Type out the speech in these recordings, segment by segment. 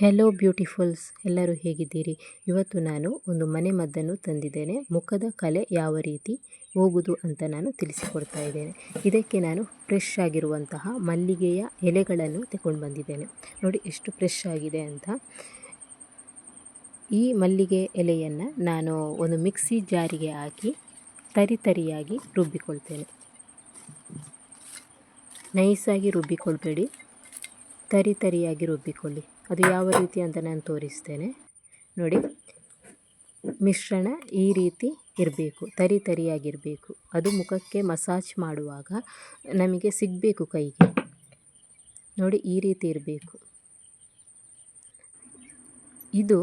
Hello ಬ್ಯೂಟಿಫುಲ್ಸ್ ಎಲ್ಲರೂ ಹೇಗಿದ್ದೀರಿ? ಇವತ್ತು ನಾನು ಒಂದು ಮನೆ ಮದ್ದನ್ನು ತಂದಿದ್ದೇನೆ. ಮುಖದ ಕಲೆ ಯಾವ ರೀತಿ ಹೋಗುವುದು ಅಂತ ನಾನು ತಿಳಿಸಿಕೊಡ್ತಾ ಇದ್ದೇನೆ. ಇದಕ್ಕೆ ನಾನು ಫ್ರೆಶ್ ಆಗಿರುವಂತಹ ಮಲ್ಲಿಗೆಯ ಎಲೆಗಳನ್ನು ತಗೊಂಡು ಬಂದಿದ್ದೇನೆ. ನೋಡಿ, ಎಷ್ಟು ಫ್ರೆಶ್ ಆಗಿದೆ ಅಂತ. ಈ ಮಲ್ಲಿಗೆ ಎಲೆಯನ್ನು ನಾನು ಒಂದು ಮಿಕ್ಸಿ ಜಾರಿಗೆ ಹಾಕಿ ತರಿ ತರಿಯಾಗಿ ರುಬ್ಬಿಕೊಳ್ತೇನೆ. ನೈಸಾಗಿ ರುಬ್ಬಿಕೊಳ್ಬೇಡಿ. ತರಿ ತರಿಯಾಗಿ ರುಬ್ಬಿಕೊಳ್ಳಿ. ಅದು ಯಾವ ರೀತಿ ಅಂತ ನಾನು ತೋರಿಸ್ತೇನೆ. ನೋಡಿ, ಮಿಶ್ರಣ ಈ ರೀತಿ ಇರಬೇಕು, ತರಿ ತರಿಯಾಗಿರಬೇಕು. ಅದು ಮುಖಕ್ಕೆ ಮಸಾಜ್ ಮಾಡುವಾಗ ನಮಗೆ ಸಿಗಬೇಕು ಕೈಗೆ. ನೋಡಿ, ಈ ರೀತಿ ಇರಬೇಕು. ಇದು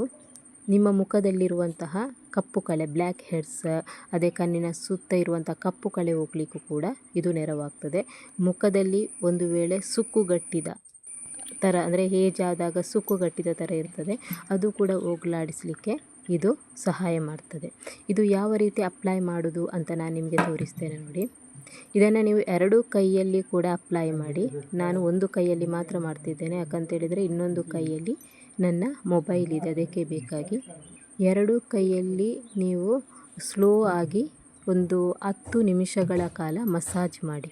ನಿಮ್ಮ ಮುಖದಲ್ಲಿರುವಂತಹ ಕಪ್ಪು ಕಲೆ ಬ್ಲ್ಯಾಕ್ ಹೆಡ್ಸ್ ಅದೇ ಕಣ್ಣಿನ ಸುತ್ತ ಇರುವಂಥ ಕಪ್ಪು ಕಲೆ ಹೋಗ್ಲಿಕ್ಕೂ ಕೂಡ ಇದು ನೆರವಾಗ್ತದೆ. ಮುಖದಲ್ಲಿ ಒಂದು ವೇಳೆ ಸುಕ್ಕುಗಟ್ಟಿದ ಥರ ಅಂದರೆ ಆದಾಗ ಸುಕ್ಕುಗಟ್ಟಿದ ಥರ ಇರ್ತದೆ. ಅದು ಕೂಡ ಹೋಗಲಾಡಿಸಲಿಕ್ಕೆ ಇದು ಸಹಾಯ ಮಾಡ್ತದೆ. ಇದು ಯಾವ ರೀತಿ ಅಪ್ಲೈ ಮಾಡೋದು ಅಂತ ನಾನು ನಿಮಗೆ ತೋರಿಸ್ತೇನೆ ನೋಡಿ. ಇದನ್ನು ನೀವು ಎರಡು ಕೈಯಲ್ಲಿ ಕೂಡ ಅಪ್ಲೈ ಮಾಡಿ. ನಾನು ಒಂದು ಕೈಯಲ್ಲಿ ಮಾತ್ರ ಮಾಡ್ತಿದ್ದೇನೆ. ಯಾಕಂತೇಳಿದರೆ ಇನ್ನೊಂದು ಕೈಯಲ್ಲಿ ನನ್ನ ಮೊಬೈಲ್ ಇದೆ. ಅದಕ್ಕೆ ಬೇಕಾಗಿ ಎರಡು ಕೈಯಲ್ಲಿ ನೀವು ಸ್ಲೋ ಆಗಿ ಒಂದು ಹತ್ತು ನಿಮಿಷಗಳ ಕಾಲ ಮಸಾಜ್ ಮಾಡಿ.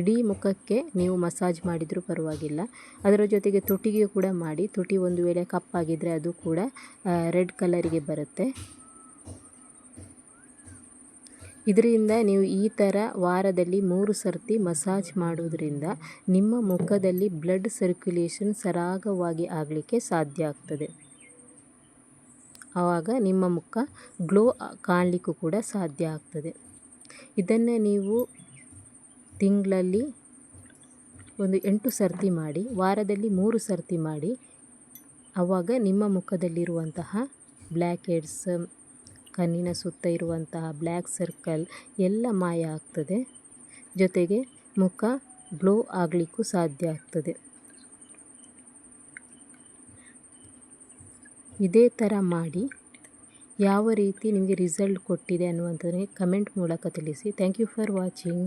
ಇಡೀ ಮುಖಕ್ಕೆ ನೀವು ಮಸಾಜ್ ಮಾಡಿದರೂ ಪರವಾಗಿಲ್ಲ. ಅದರ ಜೊತೆಗೆ ತುಟಿಗೆ ಕೂಡ ಮಾಡಿ, ತುಟಿ ಒಂದು ವೇಳೆ ಕಪ್ಪಾಗಿದ್ದರೆ ಅದು ಕೂಡ ರೆಡ್ ಕಲರಿಗೆ ಬರುತ್ತೆ. ಇದರಿಂದ ನೀವು ಈ ಥರ ವಾರದಲ್ಲಿ ಮೂರು ಸರ್ತಿ ಮಸಾಜ್ ಮಾಡೋದ್ರಿಂದ ನಿಮ್ಮ ಮುಖದಲ್ಲಿ ಬ್ಲಡ್ ಸರ್ಕ್ಯುಲೇಷನ್ ಸರಾಗವಾಗಿ ಆಗಲಿಕ್ಕೆ ಸಾಧ್ಯ ಆಗ್ತದೆ. ಆವಾಗ ನಿಮ್ಮ ಮುಖ ಗ್ಲೋ ಕಾಣಲಿಕ್ಕೂ ಕೂಡ ಸಾಧ್ಯ ಆಗ್ತದೆ. ಇದನ್ನು ನೀವು ತಿಂಗಳಲ್ಲಿ ಒಂದು ಎಂಟು ಸರ್ತಿ ಮಾಡಿ, ವಾರದಲ್ಲಿ ಮೂರು ಸರ್ತಿ ಮಾಡಿ ಆವಾಗ ನಿಮ್ಮ ಮುಖದಲ್ಲಿರುವಂತಹ ಬ್ಲ್ಯಾಕ್ ಹೆಡ್ಸ್, ಕಣ್ಣಿನ ಸುತ್ತ ಇರುವಂತಹ ಬ್ಲ್ಯಾಕ್ ಸರ್ಕಲ್ ಎಲ್ಲ ಮಾಯ ಆಗ್ತದೆ. ಜೊತೆಗೆ ಮುಖ ಗ್ಲೋ ಆಗಲಿಕ್ಕೂ ಸಾಧ್ಯ ಆಗ್ತದೆ. ಇದೇ ಥರ ಮಾಡಿ ಯಾವ ರೀತಿ ನಿಮಗೆ ರಿಸಲ್ಟ್ ಕೊಟ್ಟಿದೆ ಅನ್ನುವಂಥದ್ದನ್ನು ಕಮೆಂಟ್ ಮೂಲಕ ತಿಳಿಸಿ. Thank you for watching.